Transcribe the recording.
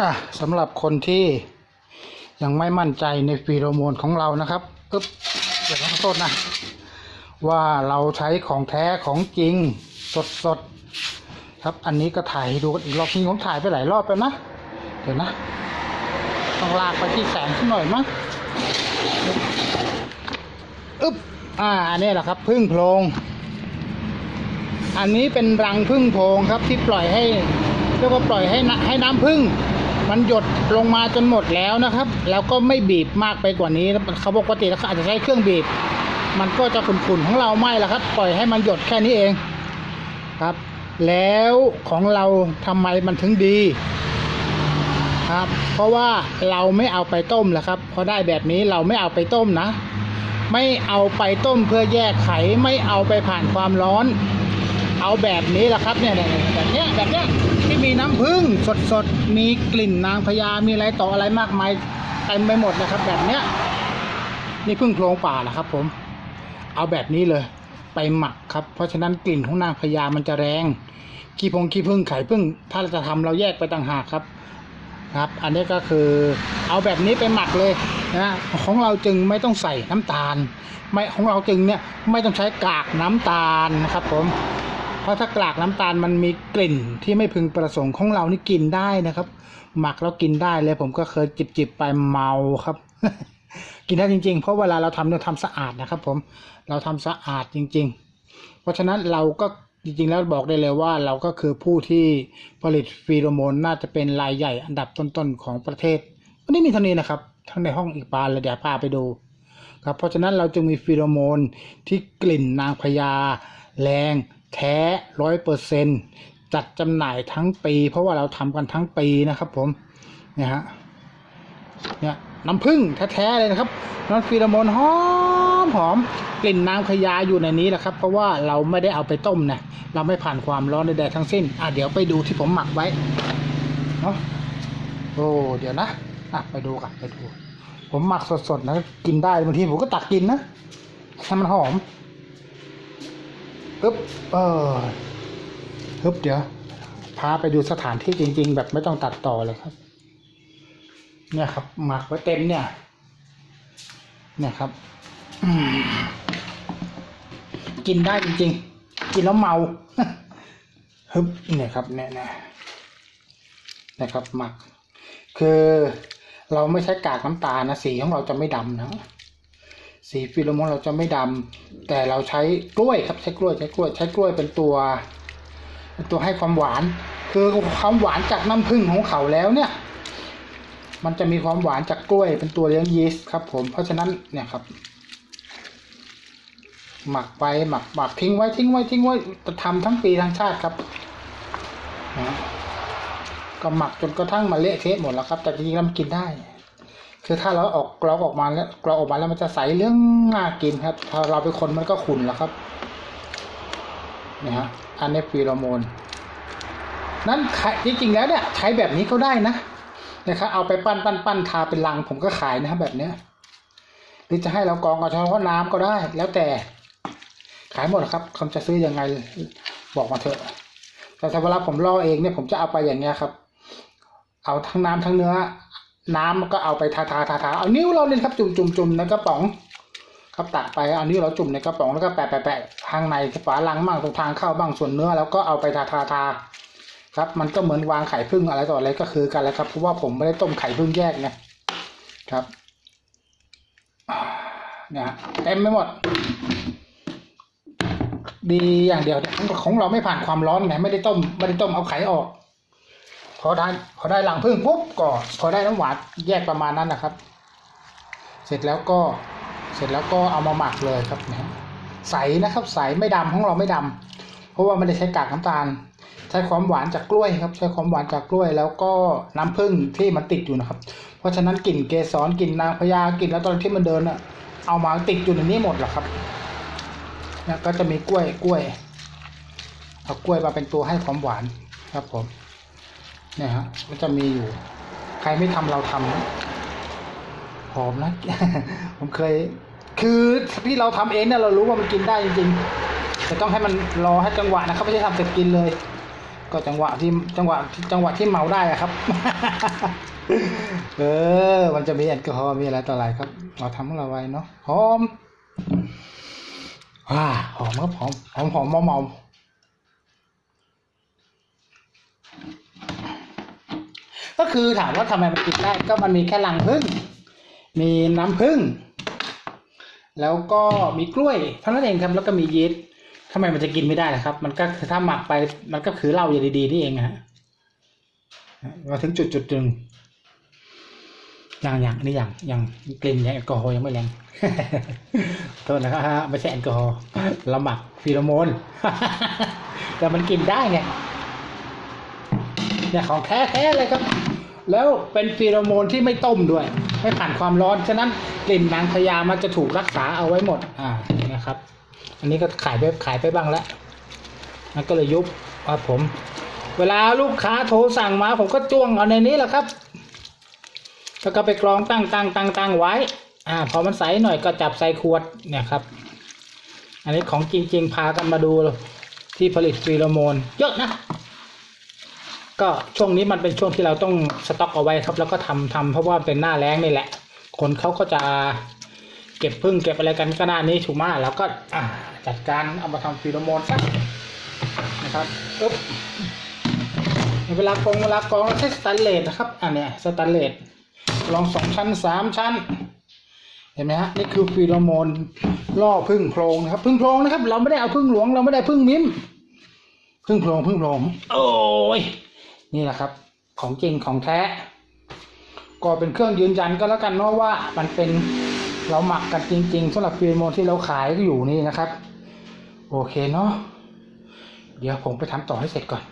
อะสำหรับคนที่ยังไม่มั่นใจในฟีโรโมนของเรานะครับอึ๊บเดี๋ยวขอโทษนะ ว่าเราใช้ของแท้ของจริงสดสดๆครับอันนี้ก็ถ่ายให้ดูกันอีกรอบนี้ผมถ่ายไปหลายรอบแล้วนะ เดี๋ยวนะ ต้องลากไปที่แสงสักหน่อยมั้งอึ๊บอ่าอันนี้แหละครับพึ่งโพรงอันนี้เป็นรังพึ่งโพรงครับที่ปล่อยให้เรียกว่าปล่อยให้ให้น้ำพึ่ง มันหยดลงมาจนหมดแล้วนะครับ แล้วก็ไม่บีบมากไปกว่านี้เขาปกติแล้วเขาอาจจะใช้เครื่องบีบ มันก็จะขุ่นๆของเราไม่ละครับ ปล่อยให้มันหยดแค่นี้เองครับ แล้วของเราทำไมมันถึงดีครับ เพราะว่าเราไม่เอาไปต้มแล้วครับพอได้แบบนี้เราไม่เอาไปต้มนะ ไม่เอาไปต้มเพื่อแยกไขไม่เอาไปผ่านความร้อน เอาแบบนี้แหละครับเนี่ยแบบเนี้ยแบบเนี้ยที่มีน้ำผึ้งสดๆ มีกลิ่นนางพญามีอะไรต่ออะไรมากมายเต็มไปหมดนะครับ แบบเนี้ยนี่พึ่งโพรงป่าแหละครับ ผม เอาแบบนี้เลย ไปหมักครับ เพราะฉะนั้นกลิ่นของนางพญามันจะแรงขี้พงขี้ผึ้งไข่ผึ้งถ้าเราจะทำเราแยกไปต่างหากครับครับ อันนี้ก็คือเอาแบบนี้ไปหมักเลยนะของเราจึงไม่ต้องใส่น้ำตาล ไม่ของเราจึงเนี่ยไม่ต้องใช้กากน้ำตาลนะครับผม ราะถ้ากากน้ำตาลมันมีกลิ่นที่ไม่พึงประสงค์ของเรานี่กินได้นะครับ หมักแล้วกินได้เลย ผมก็เคยจิบจิบไปเมาครับ กินได้จริง ๆ เพราะเวลาเราทำเราทำสะอาดนะครับ ผมเราทำสะอาดจริง ๆ เพราะฉะนั้นเราก็จริงๆ แล้วบอกได้เลยว่าเราก็คือผู้ที่ผลิตฟีโรโมนน่าจะเป็นรายใหญ่อันดับต้นๆของประเทศไม่ได้มีเท่านี้นะครับทั้งในห้องอีกบานเลยเดี๋ยวพาไปดูครับเพราะฉะนั้นเราจึงมีฟีโรโมนที่กลิ่นนางพญาแรง แท้ร้อยเปอร์เซนจัดจำหน่ายทั้งปี เพราะว่าเราทำกันทั้งปีนะครับผมเนี่ยฮะเนี่ยน้ำผึ้งแท้ๆเลยนะครับน้ำฟีโรโมนหอมหอมกลิ่นนางพญาอยู่ในนี้แหละครับ เพราะว่าเราไม่ได้เอาไปต้มนะเราไม่ผ่านความร้อนใดๆทั้งสิ้นอะเดี๋ยวไปดูที่ผมหมักไว้เนาะโอ้เดี๋ยวนะอะไปดูกันไปดู ผมหมักสดๆนะกินได้บางทีผมก็ตักกินนะให้มันหอม ปึ๊บเออปึ๊บเดี๋ยวพาไปดูสถานที่จริง ๆ แบบไม่ต้องตัดต่อเลยครับ เนี่ยครับหมักไว้เต็มเนี่ย เนี่ยครับกินได้จริง ๆ กินแล้วเมาฮึบเนี่ยครับเนี่ยเนี่ยนะครับหมัก คือเราไม่ใช้กากน้ำตาลนะสีของเราจะไม่ดำนะ สีฟิโลโมนเราจะไม่ดำแต่เราใช้กล้วยครับใช้กล้วยใช้กล้วยใช้กล้วยเป็นตัวเป็นตัวให้ความหวาน คือความหวานจากน้ำผึ้งของเขาแล้วเนี่ย มันจะมีความหวานจากกล้วยเป็นตัวเลี้ยงยีสต์ครับ ผมเพราะฉะนั้นเนี่ยครับ หมักไปหมักหมักทิ้งไว้ทิ้งไว้ทิ้งไว้จะทำทั้งปีทั้งชาติครับนะก็หมักจนกระทั่งมาเละเทะหมดแล้วครับ แต่จริงๆแล้วมันกินได้ คือถ้าเราออกกรอกออกมาแล้วกรอกออกมาแล้วมันจะใสเรื่องน่ากินครับ ถ้าเราเป็นคนมันก็ขุ่นแล้วครับนี่ฮะอันนี้ฟีโรโมน นั้นขายจริงๆแล้วเนี่ยใช้แบบนี้ก็ได้นะนะครับเอาไปปั้นปั้นปั้นทาเป็นลังผมก็ขายนะครับแบบเนี้ยหรือจะให้เรากองเอาเฉพาะน้ำก็ได้ แล้วแต่ขายหมดครับคำจะซื้อยังไงบอกมาเถอะ แต่ถ้าเวลาผมล่อเองเนี่ยผมจะเอาไปอย่างเงี้ยครับ เอาทั้งน้ำทั้งเนื้อ น้ำก็เอาไปทาทาทาทาเอานิ้วเราเลยครับจุ่มจุ่มจุ่มในกระป๋อง ครับตักไปเอานิ้วเราจุ่มในกระป๋องแล้วก็แปะแปะแปะข้างในฝาลังบ้างตรงทางเข้าบ้างส่วนเนื้อแล้วก็เอาไปทาทาทาครับมันก็เหมือนวางไข่พึ่งอะไรต่ออะไรก็คือกันแหล้วครับเพราะว่าผมไม่ได้ต้มไข่พึ่งแยกนะครับเนี่ยฮะเต็มไปหมด ดีอย่างเดียวของเราไม่ผ่านความร้อนไงไม่ได้ต้มไม่ได้ต้มเอาไข่ออก พอได้พอได้รังพึ่งปุ๊บก็พอได้น้ำหวานแยกประมาณนั้นนะครับ เสร็จแล้วก็เสร็จแล้วก็เอามาหมักเลยครับนี่ยใสนะครับ ใสไม่ดำของเราไม่ดำเพราะว่าไม่ได้ใช้กากน้ำตาล ใช้ความหวานจากกล้วยครับ ใช้ความหวานจากกล้วย แล้วก็น้ำผึ้งที่มันติดอยู่นะครับ เพราะฉะนั้นกลิ่นเกสรกลิ่นนางพญากลิ่นแล้วตอนที่มันเดินอะเอามาติดอยู่ในนี้หมดแหละครับเนี่ยก็จะมีกล้วยกล้วยเอากล้วยมาเป็นตัวให้ความหวานครับผม เนี่ยฮะมันจะมีอยู่ ใครไม่ทำเราทำนะหอมนะผมเคย คือที่เราทำเองเนี่ยเรารู้ว่ามันกินได้จริงๆแต่ต้องให้มันรอให้จังหวะนะครับไม่ใช่ทำเสร็จกินเลย ก็จังหวะที่จังหวะจังหวะที่เมาได้อะครับ เออ มันจะมีแอลกอฮอล์มีอะไรต่ออะไรครับ เราทำของเราไว้เนาะหอมว้าหอมครับหอมหอมหอมเมาเมา ก็คือถามว่าทำไมมันกินได้ก็มันมีแค่รังผึ้งมีน้ำผึ้งแล้วก็มีกล้วยเท่านั้นเองครับแล้วก็มียีสต์ทำไมมันจะกินไม่ได้ล่ะครับ มันก็ถ้าหมักไปมันก็คือเหล้าอย่างดีๆนี่เองฮะมาถึงจุดจุดหนึ่งอยังอยังนี่อยังอยังกลิ่นยังแอลกอฮอล์ยังไม่แรงโทษนะครับไม่ใช่แอลกอฮอล์เราหมักฟีโรโมนแต่มันกินได้ไง เนี่ยของแท้แท้เลยครับ แล้วเป็นฟีโรโมนที่ไม่ต้มด้วย ไม่ผ่านความร้อน ฉะนั้นกลิ่นนางพญามันจะถูกรักษาเอาไว้หมด อ่า นะครับ อันนี้ก็ขายไปขายไปบ้างแล้ว มันก็เลยยุบครับผม เวลาลูกค้าโทรสั่งมา ผมก็จ้วงเอาในนี้แหละครับ แล้วก็ไปกรองตั้งตั้งตั้งตั้งไว้ อ่า พอมันใสหน่อยก็จับใส่ขวด เนี่ยครับ อันนี้ของจริง ๆ พากันมาดูที่ผลิตฟีโรโมน เยอะนะ ก็ช่วงนี้มันเป็นช่วงที่เราต้องสต็อกเอาไว้ครับ แล้วก็ทำทำเพราะว่าเป็นหน้าแล้งนี่แหละ คนเขาก็จะเก็บพึ่งเก็บอะไรกันก็หน้านี้ถูกไหมแล้วก็จัดการเอามาทำฟีโรโมนซะนะครับปึ๊บเวลากรองเวลากรองเราใช้สแตนเลสนะครับอันเนี้ยสแตนเลสลองสองชั้นสามชั้น เห็นไหมฮะนี่คือฟีโรโมนล่อพึ่งโพรงนะครับพึ่งโพรงนะครับ เราไม่ได้เอาพึ่งหลวงเราไม่ได้พึ่งมิ้มพึ่งโพรงพึ่งโพรงโอ้ย นี่แหละครับ ของจริงของแท้ ก็เป็นเครื่องยืนยันก็แล้วกันเนาะว่ามันเป็นเราหมักกันจริง ๆสำหรับฟิโรโมนที่เราขายอยู่นี่นะครับ โอเคเนาะเดี๋ยวผมไปทำต่อให้เสร็จก่อน